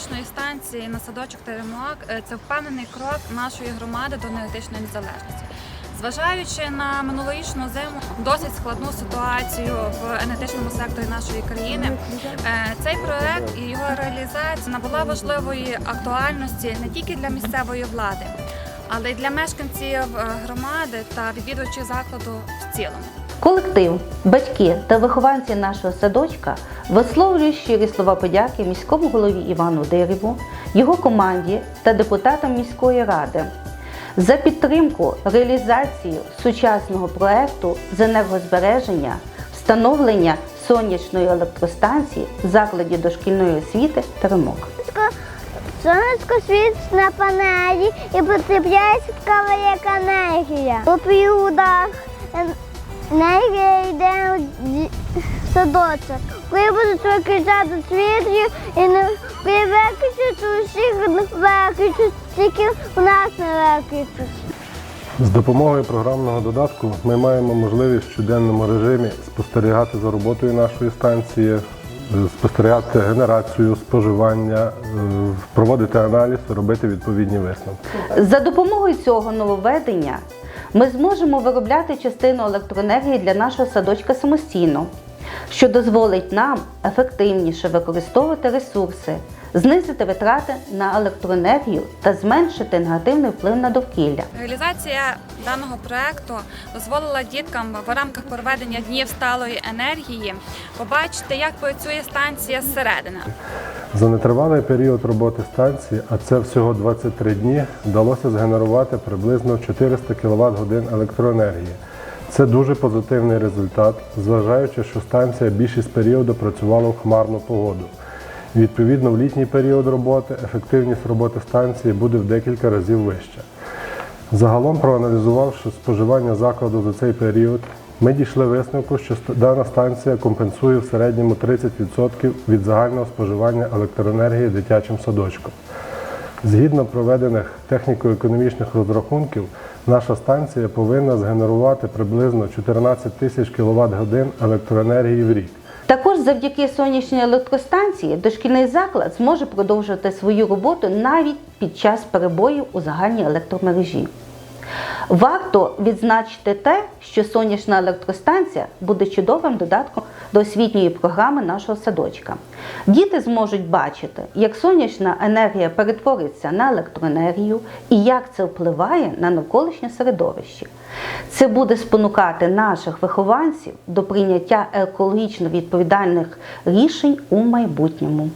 станції на садочок Теремок е, це впевнений крок нашої громади до енергетичної незалежності. Зважаючи на минулорічну зиму, досить складну ситуацію в енергетичному секторі нашої країни, е, цей проект і його реалізація набула важливої актуальності не тільки для місцевої влади, але й для мешканців е, громади та відвідувачів закладу в цілому. Колектив, батьки та вихованці нашого садочка висловлюють щирі слова подяки міському голові Івану Дереву, його команді та депутатам міської ради за підтримку реалізацію сучасного проекту з енергозбереження, встановлення сонячної електростанції в закладі дошкільної освіти Теремок. Сонечко світить на панелі і потрапляється така велика енергія. У періодах енергія йде у ді- садочок. Коли будуть виключати світло і не коли виключать, то усіх виключать, тільки у нас не виключать. З допомогою програмного додатку ми маємо можливість в щоденному режимі спостерігати за роботою нашої станції, е, спостерігати генерацію, споживання, е, проводити аналіз, робити відповідні висновки. За допомогою цього нововведення ми зможемо виробляти частину електроенергії для нашого садочка самостійно, що дозволить нам ефективніше використовувати ресурси, знизити витрати на електроенергію та зменшити негативний вплив на довкілля. Реалізація даного проекту дозволила діткам в рамках проведення днів сталої енергії побачити, як працює станція зсередини. За нетривалий період роботи станції, а це всього 23 дні, вдалося згенерувати приблизно 400 кВт годин електроенергії. Це дуже позитивний результат, зважаючи, що станція більшість періоду працювала в хмарну погоду. Відповідно, в літній період роботи ефективність роботи станції буде в декілька разів вища. Загалом, проаналізувавши споживання закладу за цей період, ми дійшли висновку, що дана станція компенсує в середньому 30% від загального споживання електроенергії дитячим садочком. Згідно проведених техніко-економічних розрахунків, наша станція повинна згенерувати приблизно 14 тисяч кВт годин електроенергії в рік. Також завдяки сонячній електростанції дошкільний заклад зможе продовжувати свою роботу навіть під час перебоїв у загальній електромережі. Варто відзначити те, що сонячна електростанція буде чудовим додатком до освітньої програми нашого садочка. Діти зможуть бачити, як сонячна енергія перетвориться на електроенергію і як це впливає на навколишнє середовище. Це буде спонукати наших вихованців до прийняття екологічно відповідальних рішень у майбутньому.